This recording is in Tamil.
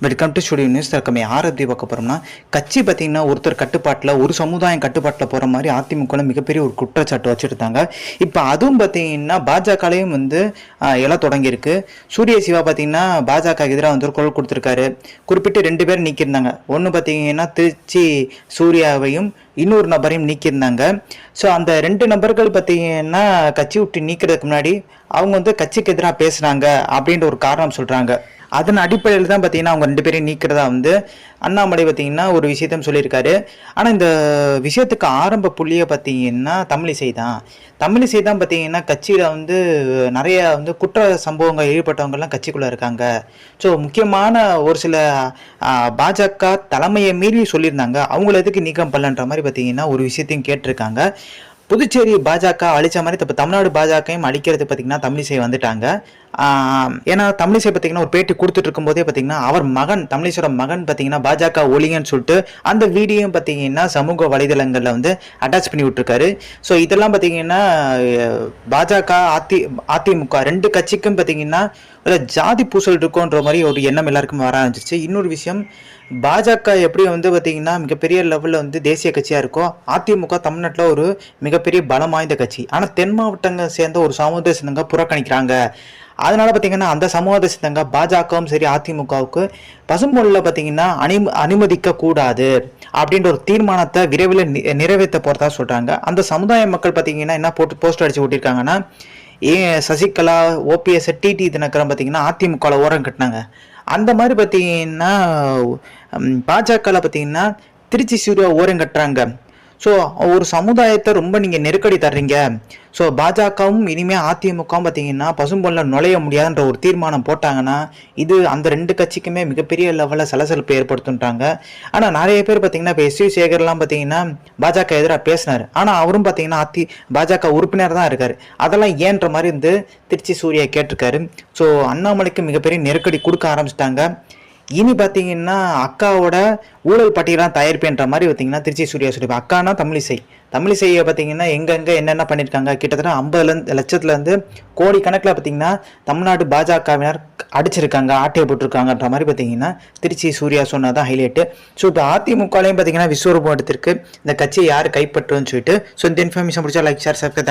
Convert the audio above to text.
வெல்கம் டு ஸ்டுடியோ நியூஸ் தற்கமே யார் எப்படி பார்க்க போகிறோம்னா கட்சி பார்த்தீங்கன்னா ஒருத்தர் கட்டுப்பாட்டில் ஒரு சமுதாயம் கட்டுப்பாட்டில் போகிற மாதிரி அதிமுகவில் மிகப்பெரிய ஒரு குற்றச்சாட்டு வச்சுருந்தாங்க இப்போ அதுவும் பார்த்தீங்கன்னா பாஜகலையும் வந்து எல்லாம் தொடங்கியிருக்கு சூரிய சிவா பார்த்தீங்கன்னா பாஜக எதிராக வந்து ஒரு குரல் கொடுத்துருக்காரு குறிப்பிட்டு ரெண்டு பேர் நீக்கியிருந்தாங்க ஒன்று பார்த்தீங்கன்னா திருச்சி சூர்யாவையும் இன்னொரு நபரையும் நீக்கியிருந்தாங்க ஸோ அந்த ரெண்டு நபர்கள் பார்த்தீங்கன்னா கட்சி விட்டு நீக்கிறதுக்கு முன்னாடி அவங்க வந்து கட்சிக்கு எதிராக பேசுனாங்க அப்படின்ற ஒரு காரணம் சொல்கிறாங்க அதன் அடிப்படையில் தான் பார்த்தீங்கன்னா அவங்க ரெண்டு பேரையும் நீக்கிறதா வந்து அண்ணாமலை பார்த்தீங்கன்னா ஒரு விஷயத்தையும் சொல்லியிருக்காரு. ஆனால் இந்த விஷயத்துக்கு ஆரம்ப புள்ளியை பார்த்தீங்கன்னா தமிழிசை தான். தமிழிசை தான் பார்த்தீங்கன்னா கட்சியில் வந்து நிறைய வந்து குற்ற சம்பவங்கள் ஈடுபட்டவங்கெல்லாம் கட்சிக்குள்ளே இருக்காங்க. ஸோ முக்கியமான ஒரு சில பாஜக தலைமையை மீறி சொல்லியிருந்தாங்க. அவங்கள எதுக்கு நீக்கம் பண்ணலன்ற மாதிரி பார்த்தீங்கன்னா ஒரு விஷயத்தையும் கேட்டிருக்காங்க. புதுச்சேரி பாஜக அழிச்ச மாதிரி இப்போ தமிழ்நாடு பாஜகையும் அழிக்கிறது பார்த்தீங்கன்னா தமிழிசை வந்துட்டாங்க. ஏன்னா தமிழிசை பார்த்தீங்கன்னா ஒரு பேட்டி கொடுத்துட்டு இருக்கும்போதே பார்த்தீங்கன்னா அவர் மகன் தமிழிசையோட மகன் பார்த்தீங்கன்னா பாஜக ஒளிங்கன்னு சொல்லிட்டு அந்த வீடியோ பார்த்தீங்கன்னா சமூக வலைதளங்களில் வந்து அட்டாச் பண்ணி விட்டுருக்காரு. ஸோ இதெல்லாம் பார்த்தீங்கன்னா பாஜக அதி அதிமுக ரெண்டு கட்சிக்கும் பார்த்தீங்கன்னா ஒரு ஜாதி பூசல் இருக்கோன்ற மாதிரி ஒரு எண்ணம் எல்லாருக்கும் வர ஆரம்பிச்சிச்சு இன்னொரு விஷயம் பாஜக எப்படி வந்து பார்த்தீங்கன்னா மிகப்பெரிய லெவலில் வந்து தேசிய கட்சியாக இருக்கோ அதிமுக தமிழ்நாட்டில் ஒரு மிகப்பெரிய பலம் வாய்ந்த கட்சி. ஆனால் தென் மாவட்டங்கள் சேர்ந்த ஒரு சமுதாய சின்னங்க புறக்கணிக்கிறாங்க. அதனால பார்த்தீங்கன்னா அந்த சமூக சேர்ந்தவங்க பாஜகவும் சரி அதிமுகவுக்கு பசும்பொருளில் பார்த்தீங்கன்னா அனு அனுமதிக்க கூடாது அப்படின்ற ஒரு தீர்மானத்தை விரைவில் நிறைவேற்ற போகிறதா சொல்கிறாங்க அந்த சமுதாய மக்கள் பார்த்தீங்கன்னா என்ன போட்டு போஸ்டர் அடிச்சு ஓட்டியிருக்காங்கன்னா ஏ சசிகலா ஓபிஎஸ் டிடி தினகரன் பார்த்தீங்கன்னா அதிமுகவில் ஓரம் கட்டினாங்க. அந்த மாதிரி பார்த்தீங்கன்னா பாஜகவில் பார்த்தீங்கன்னா திருச்சி சூர்யா ஓரம் கட்டுறாங்க. ஸோ ஒரு சமுதாயத்தை ரொம்ப நீங்கள் நெருக்கடி தர்றீங்க. ஸோ பாஜகவும் இனிமேல் அதிமுகவும் பார்த்தீங்கன்னா பசும்பொல்ல நுழைய முடியாதுன்ற ஒரு தீர்மானம் போட்டாங்கன்னா இது அந்த ரெண்டு கட்சிக்குமே மிகப்பெரிய லெவலில் சலசலப்பு ஏற்படுத்துன்றாங்க. ஆனால் நிறைய பேர் பார்த்தீங்கன்னா இப்போ எஸ் வி சேகர்லாம் பார்த்தீங்கன்னா பாஜக எதிராக பேசினார். ஆனால் அவரும் பார்த்தீங்கன்னா அதி பாஜக உறுப்பினர் தான் இருக்கார். அதெல்லாம் ஏன்ற மாதிரி இருந்து திருச்சி சூர்யா கேட்டிருக்காரு. ஸோ அண்ணாமலைக்கு மிகப்பெரிய நெருக்கடி கொடுக்க ஆரம்பிச்சிட்டாங்க. இனி பார்த்தீங்கன்னா அக்காவோட ஊழல் பட்டியலாம் தயாரிப்புன்ற மாதிரி பார்த்தீங்கன்னா திருச்சி சூர்யா சொல்லி அக்கானா தமிழிசை. தமிழிசையை பார்த்தீங்கன்னா எங்கெங்கே என்னென்ன பண்ணியிருக்காங்க கிட்டத்தட்ட ஐம்பது லட்சத்துலேருந்து கோடி கணக்கில் பார்த்தீங்கன்னா தமிழ்நாடு பாஜகவினர் அடிச்சிருக்காங்க ஆட்டையை போட்டிருக்காங்கன்ற மாதிரி பார்த்தீங்கன்னா திருச்சி சூர்யா சொன்னதான் ஹைலைட்டு ஸோ இப்போ அதிமுகலையும் பார்த்தீங்கன்னா விஸ்வரூபம் எடுத்திருக்கு. இந்த கட்சியை யார் கைப்பற்றுன்னு சொல்லிட்டு. ஸோ இந்த இன்ஃபர்மேஷன் பிடிச்சா லைக் ஷேர் சப்ஸ்கிரைப்